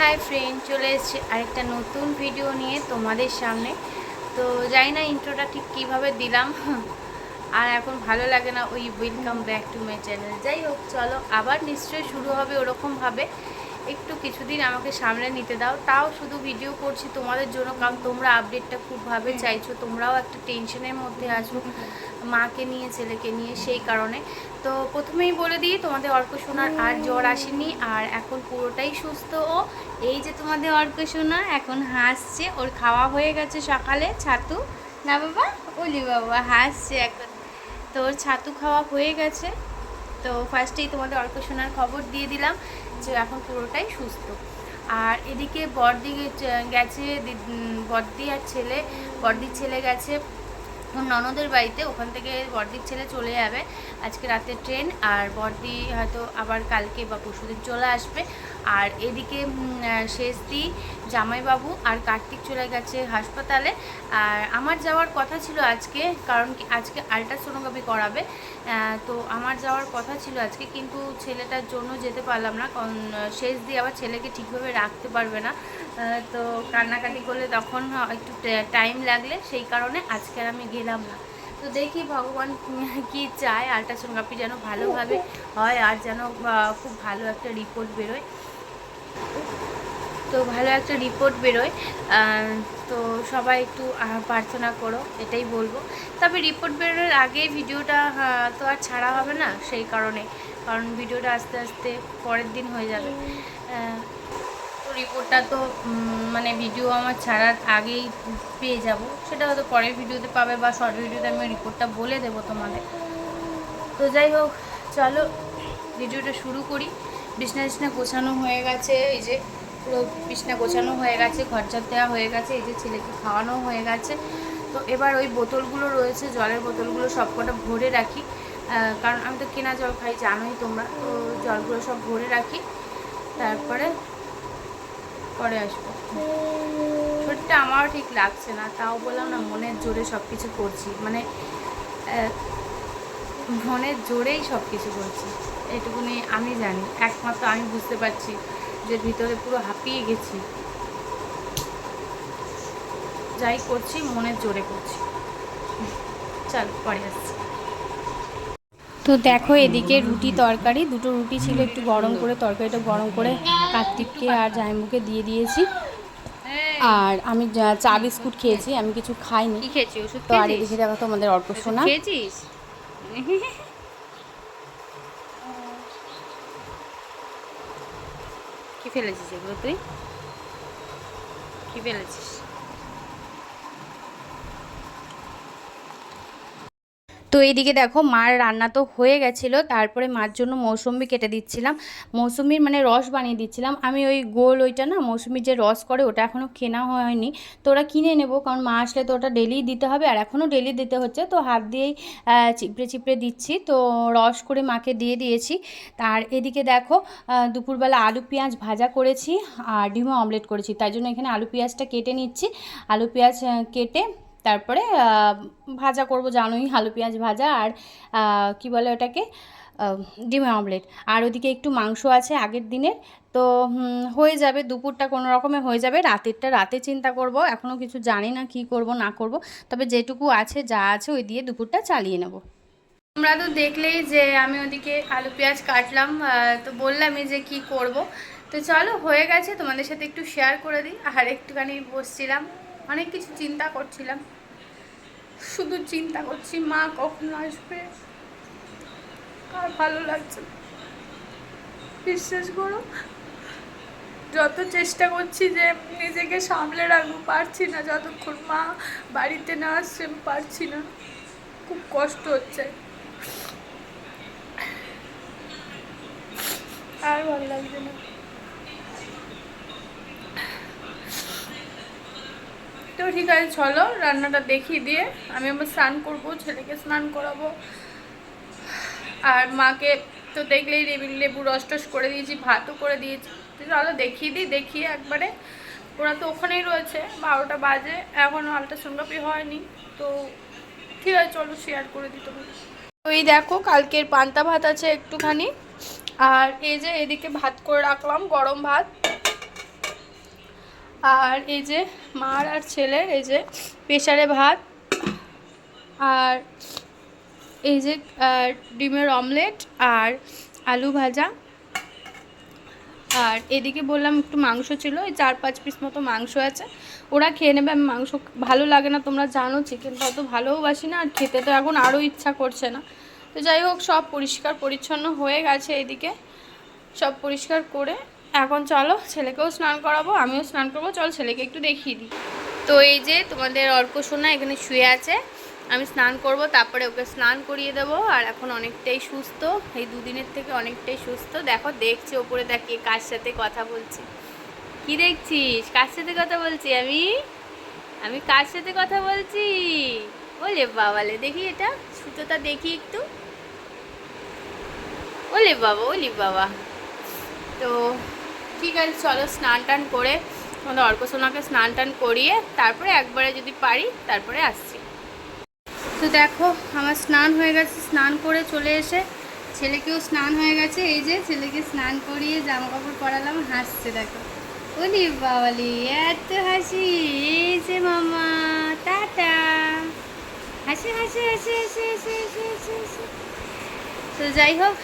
Hi friend চলে এসেছি আরেকটা নতুন ভিডিও নিয়ে তোমাদের সামনে। তো জানি না ইন্ট্রোটা ঠিক কীভাবে দিলাম। আর এখন ভালো লাগে না ওই welcome back to my channel যাই হোক চলো আবার নিশ্চয়ই শুরু হবে ওরকমভাবে। একটু কিছুদিন আমাকে সামলে নিতে দাও। তাও শুধু ভিডিও করছি তোমাদের জন্য কারণ তোমরা আপডেটটা খুবভাবে চাইছো। তোমরাও একটা টেনশনের মধ্যে আছো। মাকে নিয়ে ছেলেকে নিয়ে সেই কারণে। তো প্রথমেই বলে দিই, তোমাদের অর্ক সোনার আর জ্বর আসেনি আর এখন পুরোটাই সুস্থ। ও, এই যে তোমাদের অর্ক সোনা, এখন হাসছে। ওর খাওয়া হয়ে গেছে সকালে, ছাতু। না বাবা, ওলি বাবা, হাসছে এখন। তো ওর ছাতু খাওয়া হয়ে গেছে। তো ফার্স্টেই তোমাদের অর্ক সোনার খবর দিয়ে দিলাম যে এখন পুরোটাই সুস্থ। আর এদিকে বর্দি গেছে বর্দি আর ছেলে, বর্দির ছেলে গেছে ওর ননদের বাড়িতে, ওখান থেকে বর্দির ছেলে চলে যাবে। আজকে রাতে ট্রেন, আর বর্দি হয়তো আবার কালকে বা পরশুদিন চলে আসবে। আর এদিকে শেষদি, জামাইবাবু আর কার্তিক চলে গেছে হাসপাতালে। আর আমার যাওয়ার কথা ছিল আজকে, কারণ কি আজকে আলট্রাসোনোগ্রাফি করাবে। তো আমার যাওয়ার কথা ছিল আজকে, কিন্তু ছেলেটার জন্য যেতে পারলাম না, কারণ শেষ দিয়ে আবার ছেলেকে ঠিকভাবে রাখতে পারবে না। তো কান্নাকাটি করলে তখন একটু টাইম লাগলে সেই কারণে আজকে আর আমি গেলাম না। তো দেখি ভগবান কি চায়, আলট্রাসোনোগ্রাফি যেন ভালোভাবে হয় আর যেন খুব ভালো একটা রিপোর্ট বেরোয়। তো ভালো একটা রিপোর্ট বেরোয়। তো সবাই একটু প্রার্থনা করো, এটাই বলব। তবে রিপোর্ট বেরোনোর আগে ভিডিওটা তো আর ছাড়া হবে না সেই কারণে। কারণ ভিডিওটা আস্তে আস্তে পরের দিন হয়ে যাবে। রিপোর্টটা তো মানে ভিডিও আমার ছাড়ার আগেই পেয়ে যাব। সেটা হয়তো পরের ভিডিওতে পাবে বা শর্ট ভিডিওতে আমি রিপোর্টটা বলে দেবো তোমাদের। তো যাই হোক, চলো ভিডিওটা শুরু করি। বিছনা টিছনা গোছানো হয়ে গেছে, এই যে পুরো বিছনা গোছানো হয়ে গেছে ঘরচার দেওয়া হয়ে গেছে, এই যে ছেলেকে খাওয়ানো হয়ে গেছে। তো এবার ওই বোতলগুলো রয়েছে, জলের বোতলগুলো সবকটা ভরে রাখি। কারণ আমি তো কেনা জল খাই, জানোই তোমরা। তো জলগুলো সব ভরে রাখি। তারপরে পরে আসব। শরীরটা আমারও ঠিক লাগছে না, তাও বললাম না মনের জোরে সব কিছু করছি। মানে মনের জোরেই সব কিছু করছি। এটুকুনি আমি জানি, একমাত্র আমি বুঝতে পারছি যে ভিতরে পুরো হাঁপিয়ে গেছি। যাই করছি, মনের জোরে করছি। চল, পরে আসছি। তো দেখো এদিকে রুটি তরকারি, দুটো রুটি ছিল একটু গরম করে, তরকারিটা গরম করে কার্তিককে আর জাইমুকে দিয়ে দিয়েছি। আর আমি চা বিস্কুট খেয়েছি আমি কিছু খাইনি। খেয়েছি? ওষুধ তো আর এদিকে দেখো তোমাদের অল্প শোনা খেয়েছিস? কি ফেলেছিস এগুলো তুই? কি ফেলেছিস? তো এইদিকে দেখো, মার রান্না তো হয়ে গেছিল, তারপরে মার জন্য মৌসুমি কেটে দিচ্ছিলাম। মৌসুমির মানে রস বানিয়ে দিচ্ছিলাম। আমি ওই গোল ওইটা না মৌসুমির যে রস করে, ওটা এখনও কেনা হয়নি। তো ওটা কিনে নেব, কারণ মা আসলে তো ওটা ডেলি দিতে হবে, আর এখনও ডেলি দিতে হচ্ছে। তো হাত দিয়েই চিপড়ে চিপড়ে দিচ্ছি। তো রস করে মাকে দিয়ে দিয়েছি। তার এদিকে দেখো দুপুরবেলা আলু পেঁয়াজ ভাজা করেছি, আর ডিমও অমলেট করেছি। তাই জন্য এখানে আলু পেঁয়াজটা কেটে নিচ্ছি। আলু পেঁয়াজ কেটে তারপরে ভাজা করব জানোই, আলু, পেঁয়াজ ভাজা আর কি বলে ওটাকে ডিমের অমলেট। আর ওদিকে একটু মাংস আছে আগের দিনের, তো হয়ে যাবে, দুপুরটা কোনো রকমে হয়ে যাবে, রাতেরটা রাতে চিন্তা করব এখনও কিছু জানি না কি করব, না করব, তবে যেটুকু আছে যা আছে ওই দিয়ে দুপুরটা চালিয়ে নেব। তোমরা তো দেখলেই যে আমি ওদিকে আলু, পেঁয়াজ কাটলাম তো বললামই যে কি করব। তো চলো, হয়ে গেছে, তোমাদের সাথে একটু শেয়ার করে দিই, আর একটুখানি বসছিলাম। অনেক কিছু চিন্তা করছিলাম। শুধু চিন্তা করছি, মা কখন আসবে? আর ভালো লাগছে বিশ্বাস করো, যত চেষ্টা করছি যে নিজেকে সামলে রাখব, পারছি না যতক্ষণ মা বাড়িতে না আসছে পারছি না। খুব কষ্ট হচ্ছে। আর ভালো লাগছে না। তো ঠিক আছে, চলো রান্নাটা দেখিয়ে দিয়ে। আমি আবার স্নান করব, ছেলেকে স্নান করাবো। আর মাকে তো দেখলেই লেবু লেবু রস টস করে দিয়েছি, ভাতও করে দিয়েছি। তো চলো দেখিয়ে দিই দেখিয়ে একবারে। ওরা তো ওখানেই রয়েছে, বারোটা বাজে এখনও আলট্রাসোনোগ্রাফি হয়নি। তো ঠিক আছে, চলো শেয়ার করে দিই তোমাকে ওই দেখো, কালকের পান্তা ভাত আছে একটুখানি। আর এই যে এদিকে ভাত করে রাখলাম, গরম ভাত। আর এই যে মার আর ছেলের এই যে প্রেশারে ভাত, আর এই যে ডিমের অমলেট আর আলু ভাজা। আর এদিকে বললাম একটু মাংস ছিল, এই চার পাঁচ পিস মতো মাংস আছে। ওরা খেয়ে নেবে, আমি মাংস ভালো লাগে না, তোমরা জানো চিকেনটা অত ভালোবাসি না, আর খেতে তো এখন আরও ইচ্ছা করছে না। তো যাই হোক, সব পরিষ্কার পরিচ্ছন্ন হয়ে গেছে এদিকে। সব পরিষ্কার করে এখন চলো ছেলেকেও স্নান করাবো, আমিও স্নান করব। চলো ছেলেকে একটু দেখিয়ে দিই। তো এই যে তোমাদের অর্ক সোনা এখানে শুয়ে আছে, আমি স্নান করব, তারপরে ওকে স্নান করিয়ে দেবো, আর এখন অনেকটাই সুস্থ, এই দুদিনের থেকে অনেকটাই সুস্থ। দেখো, দেখছি ওপরে তাকিয়ে কার সাথে কথা বলছি। কি দেখছিস? কার সাথে কথা বলছি আমি? আমি কার সাথে কথা বলছি? ওলে বাবালে, দেখি এটা সুতোটা দেখি একটু। ওলে বাবা, ওলি বাবা। তো ঠিক আছে চলো স্নান টান করে আমাদের অর্ক সোনাকে স্নান টান করিয়ে তারপরে একবারে যদি পারি তারপরে আসছি। তো দেখো, আমার স্নান হয়ে গেছে, স্নান করে চলে এসে ছেলেকেও স্নান হয়ে গেছে। এই যে ছেলেকে স্নান করিয়ে জামা কাপড় পরালাম, হাসছে দেখো। বলি বাবালি, এত হাসি, এই যে মামা, টাটা। হাসি হাসি হাসি হাসি হাসি হাসি হাসি। তো যাই হোক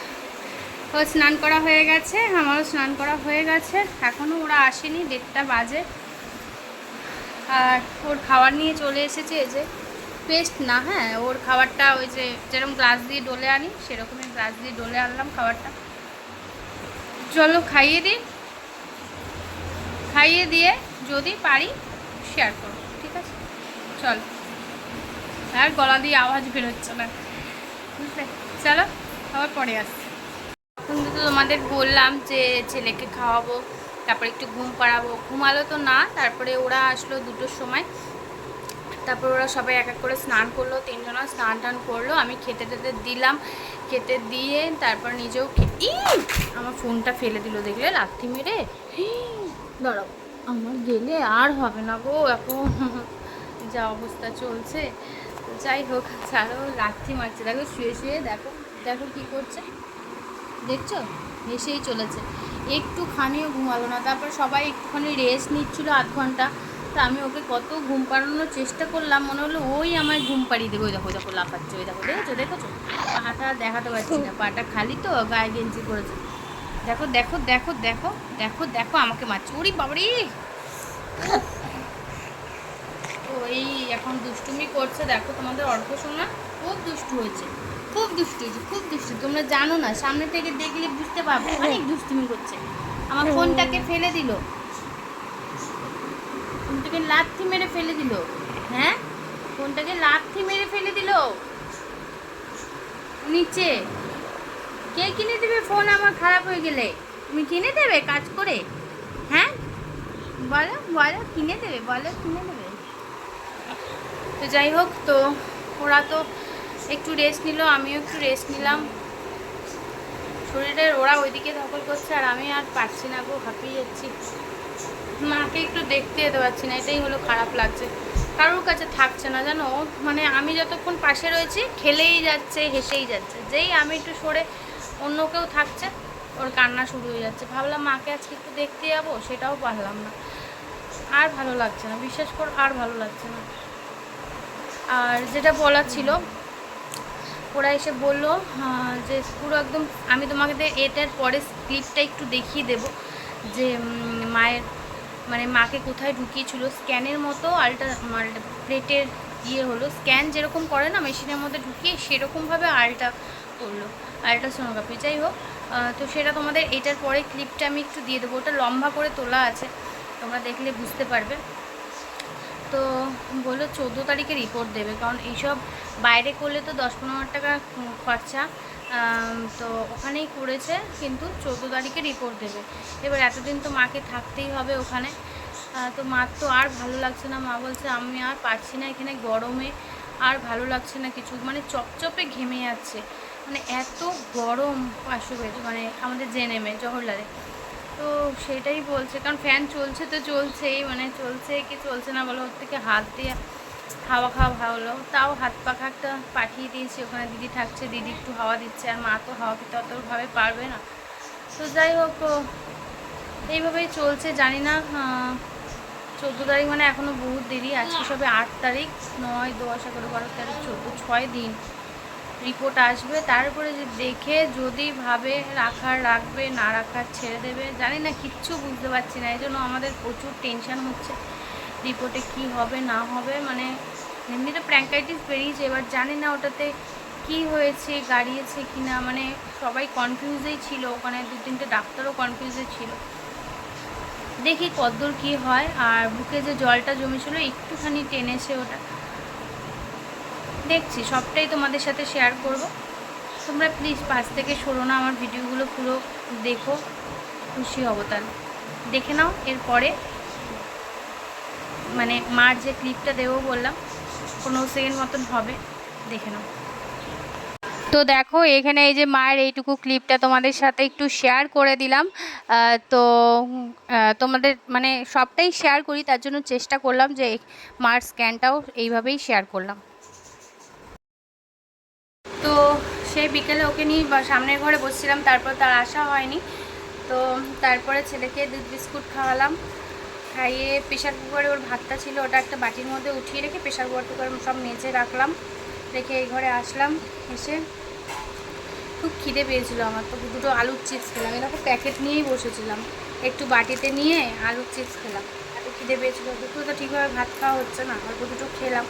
ও স্নান করা হয়ে গেছে, আমারও স্নান করা হয়ে গেছে। এখনও ওরা আসেনি, দেড়টা বাজে। আর ওর খাবার নিয়ে চলে এসেছে যে পেস্ট না হ্যাঁ ওর খাবারটা ওই যে যেরকম গ্লাস দিয়ে ডলে আনি, সেরকমই গ্লাস দিয়ে ডলে আনলাম খাবারটা। চলো খাইয়ে দিই। খাইয়ে দিয়ে যদি পারি শেয়ার করো ঠিক আছে? চল। আর গলা দিয়ে আওয়াজ বেরোচ্ছে না। বুঝলে? চলো, আবার পরে আসছি। এখন তো তোমাদের বললাম যে ছেলেকে খাওয়াবো, তারপরে একটু ঘুম পাড়াবো। ঘুমালো তো না, তারপরে ওরা আসলো দুটোর সময়। তারপর ওরা সবাই এক এক করে স্নান করল, তিনজনা স্নান টান করল। আমি খেতে টেতে দিলাম, খেতে দিয়ে তারপর নিজেও খে- ই! আমার ফোনটা ফেলে দিল, দেখলে লাথি মেরে। দাঁড়াও, আমার গেলে আর হবে না গো, এখন যা অবস্থা চলছে। যাই হোক, ছাড়ো, লাথি মারছে। দেখো, শুয়ে শুয়ে দেখো দেখো কী করছে। দেখছ? হেসেই চলেছে। একটুখানিও ঘুমালো না। তারপর সবাই একটুখানি রেস্ট নিচ্ছিল আধ ঘণ্টা। তা আমি ওকে কত ঘুম পাড়ানোর চেষ্টা করলাম। মনে হলো ওই আমায় ঘুম পাড়িয়ে দেবে। ওই দেখো দেখো, লাফাচ্ছে, ওই দেখো, দেখেছ দেখেছ? পাটা দেখাতে পারছি না। পাটা খালি তো, গায়ে গেঞ্জি করেছে দেখো দেখো দেখো দেখো দেখো দেখো, আমাকে মারছে। ওরি বাবারি! ওই এখন দুষ্টুমি করছে। দেখো তোমাদের অর্ক শোনা, খুব দুষ্টু হয়েছে। খুব দুষ্টু খুব দুষ্টু তোমরা জানো না, সামনে থেকে দেখলে বুঝতে পারবে, অনেক দুষ্টুমি করছে। আমার ফোনটাকে ফেলে দিল। ফোনটাকে লাথি মেরে ফেলে দিল। হ্যাঁ? ফোনটাকে লাথি মেরে ফেলে দিল। নিচে। কে কিনে দেবে ফোন? আমার খারাপ হয়ে গেলে। তুমি কিনে দেবে কাজ করে? হ্যাঁ? বলো বলো, কিনে দেবে, বলো, কিনে দেবে। তো যাই হোক, তো ওরা তো একটু রেস্ট নিল, আমিও একটু রেস্ট নিলাম। শরীরের ওরা ওইদিকে ধকল করছে আর আমি আর পারছি না গো, হাঁপিয়ে যাচ্ছি। মাকে একটু দেখতে যেতে পারছি না, এটাই হলো খারাপ লাগছে। কারোর কাছে থাকছে না, জানো? মানে আমি যতক্ষণ পাশে রয়েছি, খেলেই যাচ্ছে, হেসেই যাচ্ছে। যেই আমি একটু সরে অন্য কেউ থাকছে, ওর কান্না শুরু হয়ে যাচ্ছে। ভাবলাম মাকে আজকে একটু দেখতে যাব, সেটাও পারলাম না। আর ভালো লাগছে না, বিশ্বাস কর, আর ভালো লাগছে না। আর যেটা বলার ছিল ওরা এসে বলল যে পুরো একদম, আমি তোমাকে এটার পরে ক্লিপটা একটু দেখিয়ে দেব, যে মায়ের মানে মাকে কোথায় ঢুকিয়েছিল। স্ক্যানের মতো আলটা প্লেটের ইয়ে হলো। স্ক্যান যেরকম করে না মেশিনের মধ্যে ঢুকিয়ে সেরকমভাবে আলটা করল আলট্রাসোনোগ্রাফি যাই হোক তো সেটা তোমাদের এটার পরে ক্লিপটা আমি একটু দিয়ে দেবো। ওটা লম্বা করে তোলা আছে, তোমরা দেখলে বুঝতে পারবে। তো বলল চোদ্দ তারিখে রিপোর্ট দেবে। কারণ এইসব বাইরে করলে তো দশ পনেরো হাজার টাকা খরচা। তো ওখানেই করেছে, কিন্তু চোদ্দ তারিখে রিপোর্ট দেবে। এবার এতদিন তো মাকে থাকতেই হবে ওখানে। তো মার তো আর ভালো লাগছে না। মা বলছে, আমি আর পারছি না এখানে গরমে, আর ভালো লাগছে না কিছু। মানে চপচপে ঘেমে যাচ্ছে। মানে এত গরম পাশে মানে আমাদের জেনেমে, জওহরলালে। তো সেটাই বলছে, কারণ ফ্যান চলছে তো চলছেই মানে চলছে কি চলছে না বলো, ওর থেকে হাত দিয়ে হাওয়া খাওয়া ভালো তাও হাত পাখা একটা পাঠিয়ে দিয়েছি, ওখানে দিদি থাকছে, দিদি একটু হাওয়া দিচ্ছে, আর মা তো হাওয়া খেতে অতভাবে পারবে না। তো যাই হোক এইভাবেই চলছে, জানি না চোদ্দ তারিখ মানে এখনও বহুত দেরি, আজকে সবে আট তারিখ, নয়, দশ, এগারো, বারো, তেরো, চোদ্দ, ছয় দিন। রিপোর্ট আসবে তারপরে যে দেখে যদি ভাবে রাখার রাখবে, না রাখার ছেড়ে দেবে, জানি না, কিচ্ছু বুঝতে পারছি না। এই জন্য আমাদের প্রচুর টেনশান হচ্ছে রিপোর্টে কি হবে, না হবে। মানে এমনিতে প্র্যাঙ্কাইটিস বেরিয়েছে, এবার জানি না ওটাতে কি হয়েছে, গাড়িয়েছে কি না মানে সবাই কনফিউজেই ছিল। ওখানে দু তিনটে ডাক্তারও কনফিউজে ছিল। দেখি কদ্দূর কি হয়। আর বুকে যে জলটা জমেছিল, একটুখানি টেনেছে ওটা। দেখছি, সবটাই তোমাদের সাথে শেয়ার করব। তোমরা প্লিজ পাশ থেকে সরো না, আমার ভিডিওগুলো পুরো দেখো, খুশি হব তাহলে। দেখে নাও, এরপরে মানে মার যে ক্লিপটা দেবো বললাম, পনেরো সেকেন্ড মতন হবে, দেখে নাও। তো দেখো, এখানে এই যে মায়ের এইটুকু ক্লিপটা তোমাদের সাথে একটু শেয়ার করে দিলাম। তো তোমাদের মানে সবটাই শেয়ার করি, তার জন্য চেষ্টা করলাম যে মার স্ক্যানটাও এইভাবেই শেয়ার করলাম। তো সেই বিকেলে ওকে নিয়ে সামনের ঘরে বসছিলাম, তারপর তার আসা হয়নি। তো তারপরে ছেলেকে দুধ বিস্কুট খাওয়ালাম। খাইয়ে প্রেশার কুকারে ওর ভাতটা ছিল, ওটা একটা বাটির মধ্যে উঠিয়ে রেখে প্রেশার কুকার সব মেজে রাখলাম। রেখে এই ঘরে আসলাম, এসে খুব খিদে পেয়েছিল আমার তো, দুটো আলুর চিপস খেলাম। এরকম প্যাকেট নিয়েই বসেছিলাম। একটু বাটিতে নিয়ে আলুর চিপস খেলাম। এত খিদে পেয়েছিল, দুটো তো ঠিকভাবে ভাত খাওয়া হচ্ছে না, অল্প দুটো খেলাম।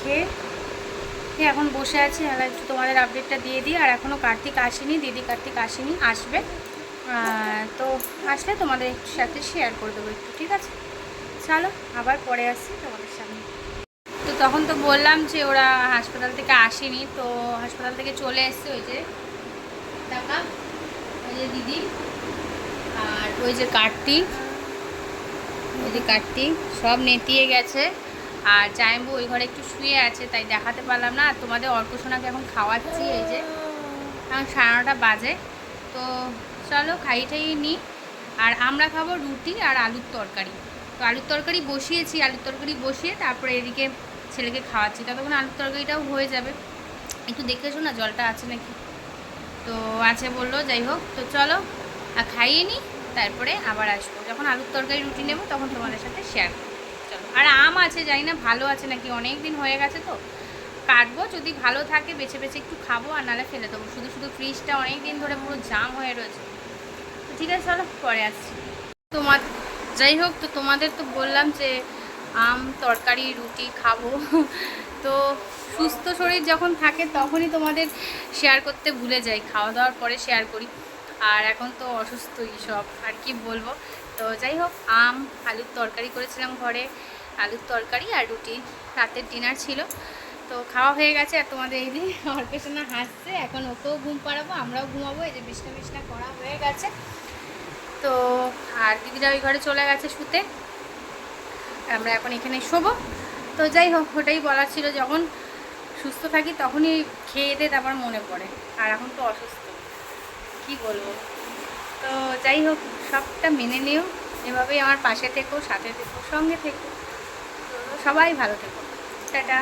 খেয়ে এখন বসে আছি একটু তোমাদের আপডেটটা দিয়ে দিই। আর এখনও কার্তিক আসেনি, দিদি কার্তিক আসেনি, আসবে। তো আসলে তোমাদের একটু সাথে শেয়ার করে দেবো একটু, ঠিক আছে? চলো, আবার পরে আসছি তোমাদের সামনে। তো তখন তো বললাম যে ওরা হাসপাতাল থেকে আসেনি, তো হাসপাতাল থেকে চলে এসছে ওই যে টাকা ওই যে দিদি আর ওই যে কার্তিক, ওই যে কার্তিক, সব নেতিয়ে গেছে। আর জাইম্বু ওই ঘরে একটু শুয়ে আছে, তাই দেখাতে পারলাম না। আর তোমাদের অর্কসোনাকে এখন খাওয়াচ্ছি এই যে। এখন সাড়ে নটা বাজে। তো চলো খাই ঠাই নিই আর আমরা খাব রুটি আর আলুর তরকারি। তো আলুর তরকারি বসিয়েছি, আলুর তরকারি বসিয়ে তারপরে এদিকে ছেলেকে খাওয়াচ্ছি। ততক্ষণ আলুর তরকারিটাও হয়ে যাবে। একটু দেখে এসো না, জলটা আছে নাকি? তো আছে বলল, যাই হোক। তো চলো, আর খাইয়ে নিই তারপরে আবার আসব। যখন আলুর তরকারি রুটি নেব, তখন তোমাদের সাথে শেয়ার আর আম আছে, জানি না, ভালো আছে নাকি? অনেক দিন হয়ে গেছে তো। কাটবো, যদি ভালো থাকে, বেছে বেছে একটু খাব, আর নাহলে ফেলে দেবো। শুধু শুধু ফ্রিজটা অনেক দিন ধরে পুরো জাম হয়ে রয়েছে। তো ঠিক আছে, চলো, পরে আসছি। তোমার, যাই হোক, তো তোমাদের তো বললাম যে আম, তরকারি, রুটি খাব। তো সুস্থ শরীর যখন থাকে, তখনই তোমাদের শেয়ার করতে ভুলে যাই। খাওয়া দাওয়ার পরে শেয়ার করি। আর এখন তো অসুস্থই সব, আর কি বলব? তো যাই হোক, আম, আলুর তরকারি করেছিলাম ঘরে। আলুর তরকারি আর রুটি। রাতের ডিনার ছিল। তো খাওয়া হয়ে গেছে আর তোমাদের এই দিন অর্কেশনা হাসছে। এখন ওকেও ঘুম পাড়াবো, আমরাও ঘুমাবো। এই যে বিছনা বিছনা করা হয়ে গেছে। তো আর দিদিরা ওই ঘরে চলে গেছে শুতে। আমরা এখন এখানে শোবো। তো যাই হোক, ওটাই বলার ছিল যখন সুস্থ থাকি তখনই খেয়ে দিয়ে তারপর মনে পড়ে। আর এখন তো অসুস্থ। কি বলব? তো যাই হোক, সবটা মেনে নিও। এভাবেই আমার পাশে থেকো, সাথে থেকো, সঙ্গে থেকো। সবাই ভালো থেকো। টাটা।